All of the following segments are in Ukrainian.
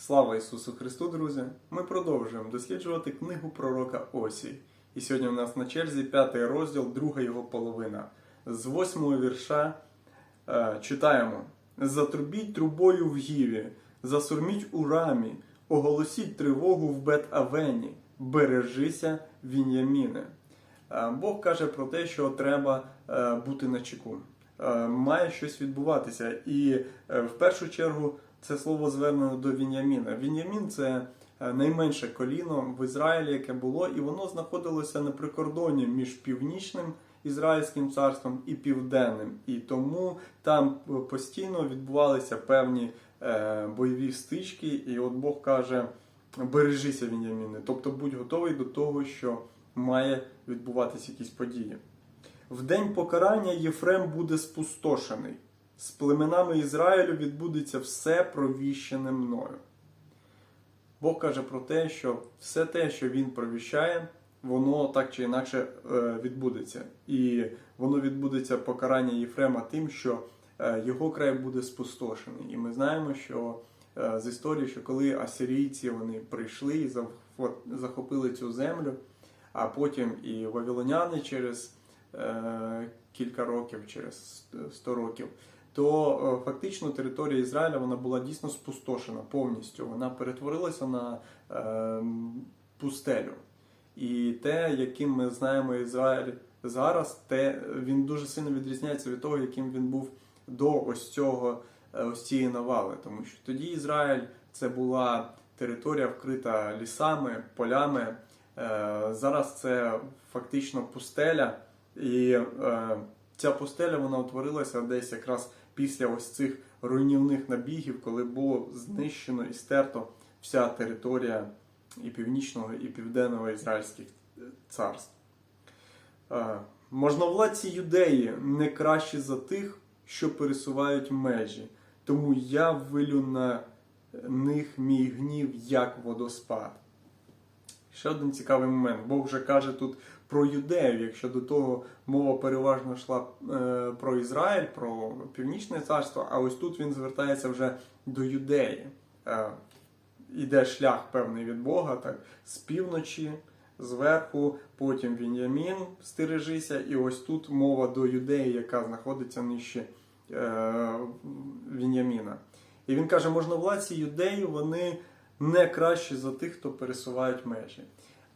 Слава Ісусу Христу, друзі! Ми продовжуємо досліджувати книгу пророка Осій. І сьогодні у нас на черзі п'ятий розділ, друга його половина. З восьмого вірша е, читаємо: Затрубіть трубою в гіві, засурміть у рамі, оголосіть тривогу в Бет-Авені, бережися Він'яміне. Е, Бог каже про те, що треба е, бути на чеку. Е, Має щось відбуватися. І е, в першу чергу це слово звернено до Він'яміна. Він'ямін це е, найменше коліно в Ізраїлі, яке було, і воно знаходилося на прикордоні між північним Ізраїльським царством і південним. І тому там постійно відбувалися певні е, бойові стички, і от Бог каже: бережися Він'яміни, тобто будь готовий до того, що має відбуватися якісь події. В день покарання Єфрем буде спустошений. З племенами Ізраїлю відбудеться все провіщене мною. Бог каже про те, що все те, що він провіщає, воно так чи інакше е, відбудеться. І воно відбудеться покарання Єфрема тим, що е, його край буде спустошений. І ми знаємо, що е, з історії, що коли асирійці вони прийшли і захопили цю землю, а потім і вавилоняни через кілька років, через 100 років, то е, фактично територія Ізраїля вона була дійсно спустошена повністю. Вона перетворилася на е, пустелю. І те, яким ми знаємо Ізраїль зараз, те він дуже сильно відрізняється від того, яким він був до ось цього е, ось цієї навали. Тому що тоді Ізраїль це була територія вкрита лісами, полями. Е, Зараз це фактично пустеля, і е, ця пустеля вона утворилася десь якраз після ось цих руйнівних набігів, коли було знищено і стерто вся територія і північного, і південного ізраїльських е, царств. Е, Можновладці юдеї не кращі за тих, що пересувають межі, тому я вилю на них мій гнів як водоспад. Ще один цікавий момент. Бог вже каже тут про юдеїв, якщо до того мова переважно йшла е, про Ізраїль, про північне царство, а ось тут він звертається вже до юдеї. Е, іде шлях певний від Бога, так, з півночі, зверху, потім Він'ямін, стережися, і ось тут мова до юдеї, яка знаходиться нижче е, Він'яміна. І він каже, можновладці юдеї, вони не кращі за тих, хто пересувають межі.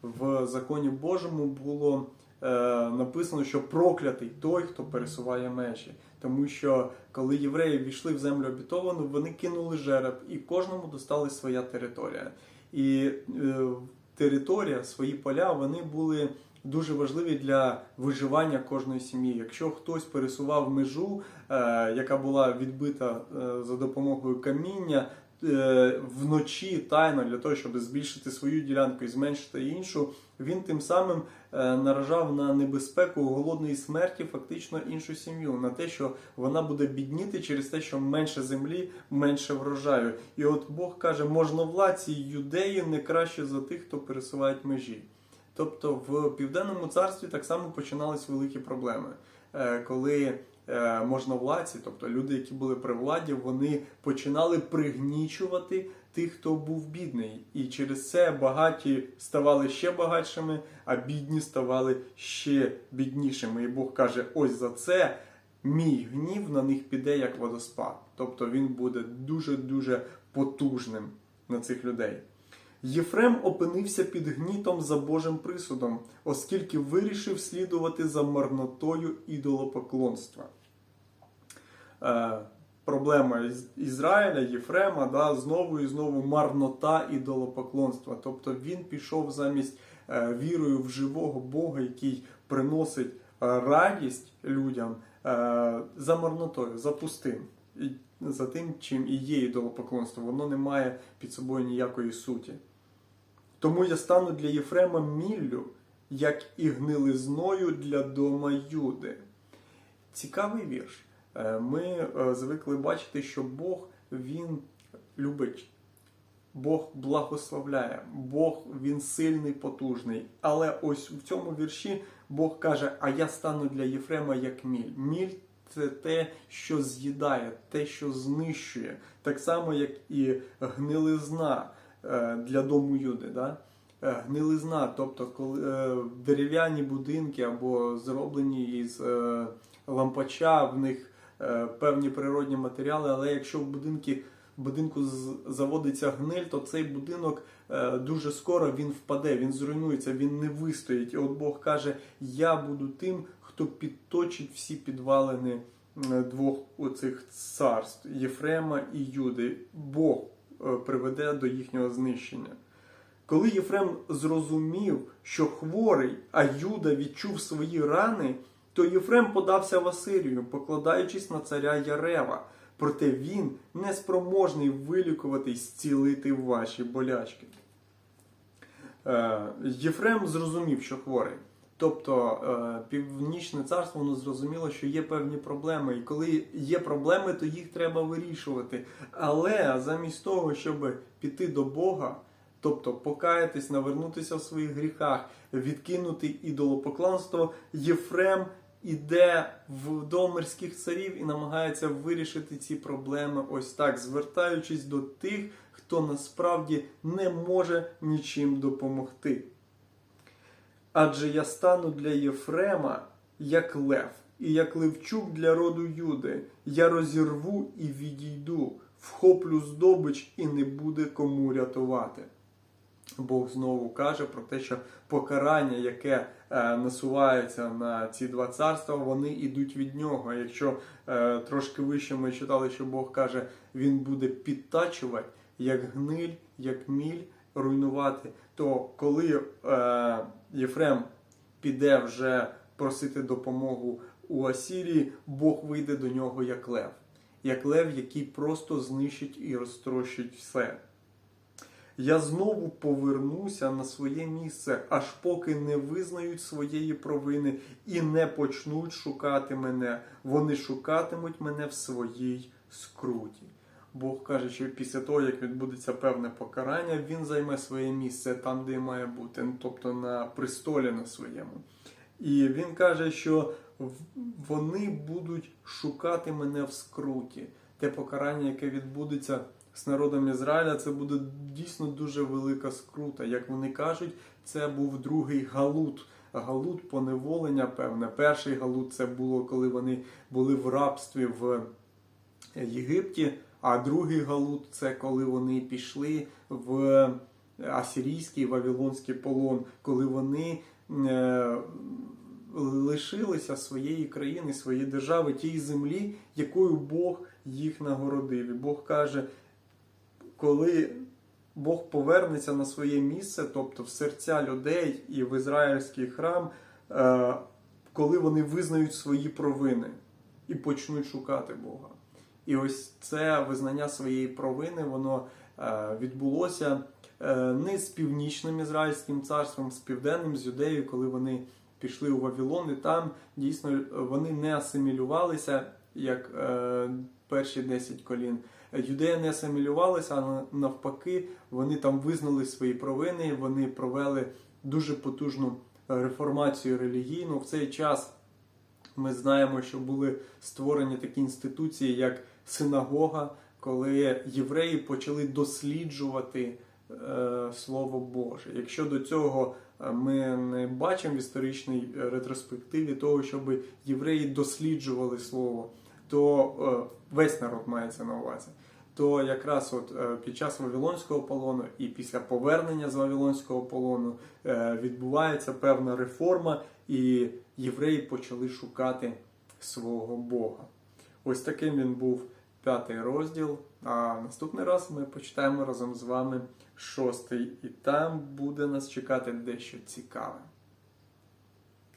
В законі Божому було е, написано, що проклятий той, хто пересуває межі. Тому що коли євреї війшли в землю обітовану, вони кинули жереб, і кожному досталась своя територія. І е, територія, свої поля, вони були дуже важливі для виживання кожної сім'ї. Якщо хтось пересував межу, е, яка була відбита е, за допомогою каміння, е, вночі тайно для того, щоб збільшити свою ділянку і зменшити іншу, він тим самим наражав на небезпеку голодної смерті фактично іншу сім'ю, на те, що вона буде бідніти через те, що менше землі, менше врожаю. І от Бог каже, можновладці юдеї не краще за тих, хто пересувають межі. Тобто в південному царстві так само починались великі проблеми, Е, коли е, можновладці, тобто люди, які були при владі, вони починали пригнічувати тих, хто був бідний, і через це багаті ставали ще багатшими, а бідні ставали ще біднішими. І Бог каже: ось за це мій гнів на них піде як водоспад. Тобто він буде дуже дуже потужним на цих людей. Єфрем опинився під гнітом за Божим присудом, оскільки вирішив слідувати за марнотою ідолопоклонства. Е, проблема Ізраїля, Єфрема, да, знову і знову марнота ідолопоклонства. Тобто він пішов замість е, вірою в живого Бога, який приносить е, радість людям е, за марнотою, за пустим. За тим, чим і є ідолопоклонство, воно не має під собою ніякої суті. Тому я стану для Єфрема міллю, як і гнилизною для дома Юди. Цікавий вірш. Е, Ми е, звикли бачити, що Бог він любить, Бог благословляє, Бог він сильний, потужний. Але ось в цьому вірші Бог каже: А я стану для Єфрема як міль. Міль це те, що з'їдає, те, що знищує, так само, як і гнилизна для дому Юди. Да? Е, Гнилизна, тобто коли е, дерев'яні будинки або зроблені із е, лампача, в них е, певні природні матеріали, але якщо в будинки, будинку заводиться гниль, то цей будинок е, дуже скоро він впаде, він зруйнується, він не вистоїть. І от Бог каже: Я буду тим, хто підточить всі підвалини е, двох оцих царств Єфрема і Юди. Бог е, приведе до їхнього знищення. Коли Єфрем зрозумів, що хворий, а Юда відчув свої рани, то Єфрем подався в Асирію, покладаючись на царя Ярева. Проте він не спроможний вилікувати й зцілити ваші болячки. Е, Єфрем зрозумів, що хворий. Тобто е, Північне царство воно зрозуміло, що є певні проблеми, і коли є проблеми, то їх треба вирішувати. Але замість того, щоб піти до Бога, тобто покаятись, навернутися в своїх гріхах, відкинути ідолопоклонство, Єфрем іде в дом мирських царів і намагається вирішити ці проблеми ось так, звертаючись до тих, хто насправді не може нічим допомогти. Адже я стану для Єфрема як лев, і як левчук для роду Юди. Я розірву і відійду, вхоплю здобич, і не буде кому рятувати. Бог знову каже про те, що покарання, яке е, насувається на ці два царства, вони йдуть від нього. Якщо е, трошки вище ми читали, що Бог каже, він буде підтачувати, як гниль, як міль руйнувати, то коли е, Єфрем піде вже просити допомогу у Асірії, Бог вийде до нього як лев, як лев, який просто знищить і розтрощить все. Я знову повернуся на своє місце, аж поки не визнають своєї провини і не почнуть шукати мене. Вони шукатимуть мене в своїй скруті. Бог каже, що після того, як відбудеться певне покарання, він займе своє місце там, де має бути, ну, тобто на престолі на своєму. І він каже, що вони будуть шукати мене в скруті. Те покарання, яке відбудеться з народом Ізраїля, це буде дійсно дуже велика скрута. Як вони кажуть, це був другий галут. Галут поневолення, певне. Перший галут це було, коли вони були в рабстві в Єгипті, а другий галут це коли вони пішли в асирійський вавилонський полон, коли вони е, лишилися своєї країни, своєї держави, тієї землі, якою Бог їх нагородив. І Бог каже, коли Бог повернеться на своє місце, тобто в серця людей і в ізраїльський храм, е, коли вони визнають свої провини і почнуть шукати Бога. І ось це визнання своєї провини, воно е, відбулося е, не з північним ізраїльським царством, з південним, з юдеєю, коли вони пішли у Вавилон, і там дійсно вони не асимілювалися як е, перші 10 колін. Юдеї не асимілювалися, а навпаки, вони там визнали свої провини, вони провели дуже потужну реформацію релігійну. В цей час ми знаємо, що були створені такі інституції, як синагога, коли євреї почали досліджувати е, Слово Боже. Якщо до цього е, ми не бачимо в історичній е, ретроспективі того, щоб євреї досліджували Слово, то весь народ мається на увазі. То якраз от під час Вавилонського полону і після повернення з Вавилонського полону відбувається певна реформа, і євреї почали шукати свого Бога. Ось таким він був п'ятий розділ. А наступний раз ми почитаємо разом з вами шостий, і там буде нас чекати дещо цікаве.